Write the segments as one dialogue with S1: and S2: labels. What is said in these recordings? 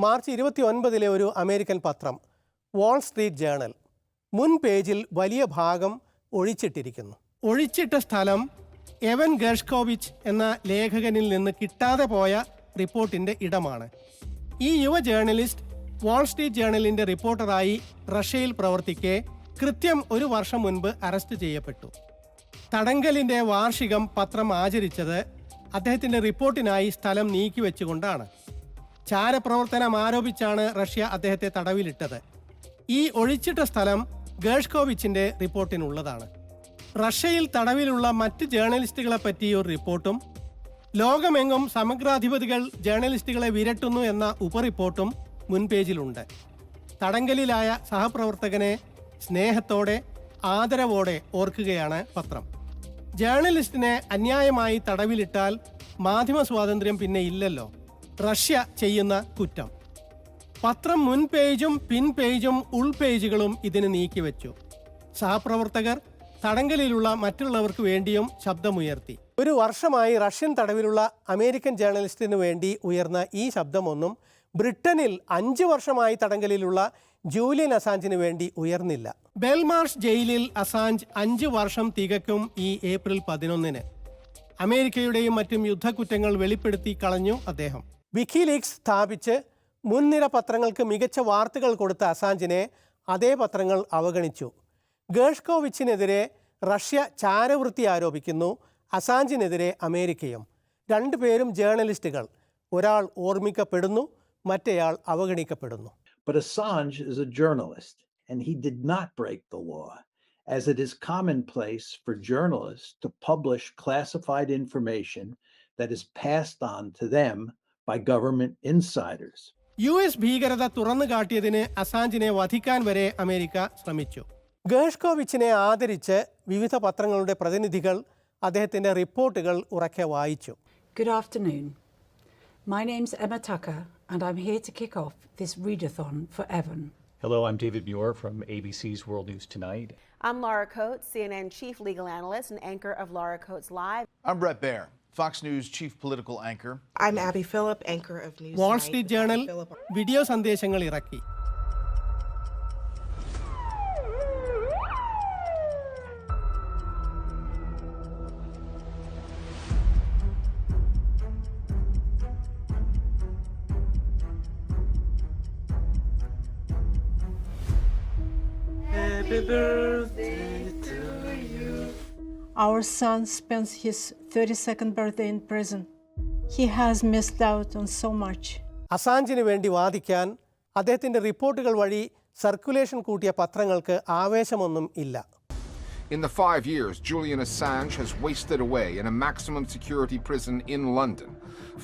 S1: March ഇരുപത്തി ഒൻപതിലെ ഒരു American പത്രം വാൾ സ്ട്രീറ്റ് ജേണൽ മുൻ പേജിൽ വലിയ ഭാഗം ഒഴിച്ചിട്ടിരിക്കുന്നു. ഒഴിച്ചിട്ട സ്ഥലം എവൻ ഗേഷ്കോവിച്ച് എന്ന ലേഖകനിൽ നിന്ന് കിട്ടാതെ പോയ റിപ്പോർട്ടിന്റെ ഇടമാണ്. ഈ യുവ ജേർണലിസ്റ്റ് വാൾ സ്ട്രീറ്റ് ജേണലിന്റെ റിപ്പോർട്ടറായി റഷ്യയിൽ പ്രവർത്തിക്കെ കൃത്യം ഒരു വർഷം മുൻപ് അറസ്റ്റ് ചെയ്യപ്പെട്ടു. തടങ്കലിന്റെ വാർഷികം പത്രം ആചരിച്ചത് അദ്ദേഹത്തിന്റെ റിപ്പോർട്ടിനായി സ്ഥലം നീക്കിവെച്ചുകൊണ്ടാണ്. ചാരപ്രവർത്തനം ആരോപിച്ചാണ് റഷ്യ അദ്ദേഹത്തെ തടവിലിട്ടത്. ഈ ഒഴിച്ചിട്ട സ്ഥലം ഗേഷ്കോവിച്ചിന്റെ റിപ്പോർട്ടിനുള്ളതാണ്. റഷ്യയിൽ തടവിലുള്ള മറ്റ് ജേർണലിസ്റ്റുകളെ പറ്റി ഒരു റിപ്പോർട്ടും ലോകമെങ്ങും സമഗ്രാധിപതികൾ ജേർണലിസ്റ്റുകളെ വിരട്ടുന്നു എന്ന ഉപറിപ്പോർട്ടും മുൻപേജിലുണ്ട് തടങ്കലിലായ സഹപ്രവർത്തകനെ സ്നേഹത്തോടെ ആദരവോടെ ഓർക്കുകയാണ് പത്രം. ജേർണലിസ്റ്റിനെ അന്യായമായി തടവിലിട്ടാൽ മാധ്യമ സ്വാതന്ത്ര്യം പിന്നെ ഇല്ലല്ലോ. റഷ്യ ചെയ്യുന്ന കുറ്റം. പത്രം മുൻ പേജും പിൻ പേജും ഉൾ ഉൾപേജുകളും ഇതിന് നീക്കിവെച്ചു സഹപ്രവർത്തകർ തടങ്കലിലുള്ള മറ്റുള്ളവർക്ക് വേണ്ടിയും ശബ്ദമുയർത്തി. ഒരു വർഷമായി റഷ്യൻ തടവിലുള്ള അമേരിക്കൻ ജേർണലിസ്റ്റിനു വേണ്ടി ഉയർന്ന ഈ ശബ്ദമൊന്നും ബ്രിട്ടനിൽ അഞ്ച് വർഷമായി തടങ്കലിലുള്ള ജൂലിയൻ അസാഞ്ചിന് വേണ്ടി ഉയർന്നില്ല. ബെൽമാർഷ് ജയിലിൽ അസാഞ്ച് അഞ്ച് വർഷം തികക്കും ഈ ഏപ്രിൽ പതിനൊന്നിന്. അമേരിക്കയുടെയും മറ്റും യുദ്ധക്കുറ്റങ്ങൾ വെളിപ്പെടുത്തി കളഞ്ഞു അദ്ദേഹം. വിക്കിലീക്സ് സ്ഥാപിച്ച് മുൻനിര പത്രങ്ങൾക്ക് മികച്ച വാർത്തകൾ കൊടുത്ത അസാഞ്ചിനെ അതേ പത്രങ്ങൾ അവഗണിച്ചു. ഗേഷ്കോവിച്ചിനെതിരെ റഷ്യ ചാരവൃത്തി ആരോപിക്കുന്നു അസാഞ്ചിനെതിരെ അമേരിക്കയും. രണ്ടുപേരും ജേർണലിസ്റ്റുകൾ. ഒരാൾ ഓർമ്മിക്കപ്പെടുന്നു മറ്റേയാൾ അവഗണിക്കപ്പെടുന്നു.
S2: But Assange is a journalist, and he did not break the law, as it is commonplace for journalists to publish classified information that is passed on to them by government insiders.
S1: U S ഭീകരത തുറന്നു കാട്ടിയതിന് അസാഞ്ചിനെ വധിക്കാൻ വരെ America ശ്രമിച്ചു ഗേഷ്കോവിച്ചിനെ ആദരിച്ച് വിവിധ പത്രങ്ങളുടെ പ്രതിനിധികൾ അദ്ദേഹത്തിന്റെ റിപ്പോർട്ടുകൾ ഉറക്കെ വായിച്ചു
S3: Good afternoon. My name's Emma Tucker, and I'm here to kick off this readathon for Evan.
S4: Hello, I'm David Muir from ABC's World News Tonight.
S5: I'm Laura Coates, CNN chief legal analyst and anchor of Laura Coates Live.
S6: I'm Brett Baer, Fox News chief political anchor.
S7: I'm Abby Phillip, anchor of News.
S1: Wall
S7: Tonight
S1: Street
S7: with
S1: Journal
S7: Abby Phillip.
S1: Video സന്ദേശങ്ങൾ ഇറക്കി
S8: Our son spends his 32nd birthday in prison. He has missed out on so much.
S1: അസാഞ്ചിന് വേണ്ടി വാദിക്കാൻ അദ്ദേഹത്തിന്റെ റിപ്പോർട്ടുകൾ വഴി circulation കൂട്ടിയ പത്രങ്ങൾക്ക് ആവേശമൊന്നും ഇല്ല
S9: In the five years, Julian Assange has wasted away in a maximum security prison in London,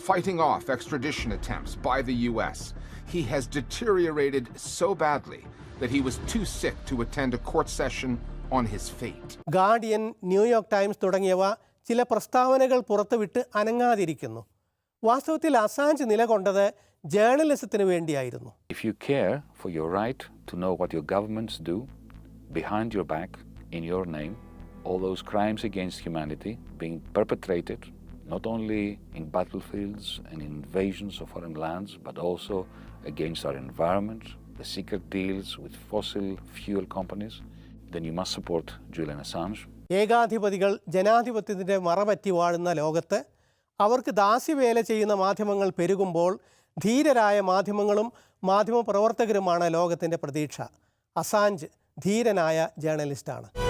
S9: fighting off extradition attempts by the US. He has deteriorated so badly that he was too sick to attend a court session on his fate.
S1: Guardian New York Times തുടങ്ങിയവ ചില പ്രസ്താവനകൾ പുറത്തുവിട്ട് അനങ്ങാതിരിക്കുന്നു വാസ്തവത്തിൽ Assange നിലകൊണ്ടത് ജേർണലിസത്തിന് വേണ്ടിയായിരുന്നു
S10: If you care for your right to know what your governments do behind your back, in your name, all those crimes against humanity being perpetrated not only in battlefields and invasions of foreign lands, but also against our environment, the secret deals with fossil fuel companies, then you must support Julian Assange.
S1: ഏകാധിപതികൾ ജനാധിപത്യത്തിന്റെ മറപറ്റി വാഴുന്ന ലോകത്ത് അവർക്ക് ദാസ്യവേല ചെയ്യുന്ന മാധ്യമങ്ങൾ പെരുകുമ്പോൾ ധീരരായ മാധ്യമങ്ങളും മാധ്യമ പ്രവർത്തകരുമാണ് ലോകത്തിന്റെ പ്രതീക്ഷ അസാഞ്ച് ധീരനായ ജേർണലിസ്റ്റാണ്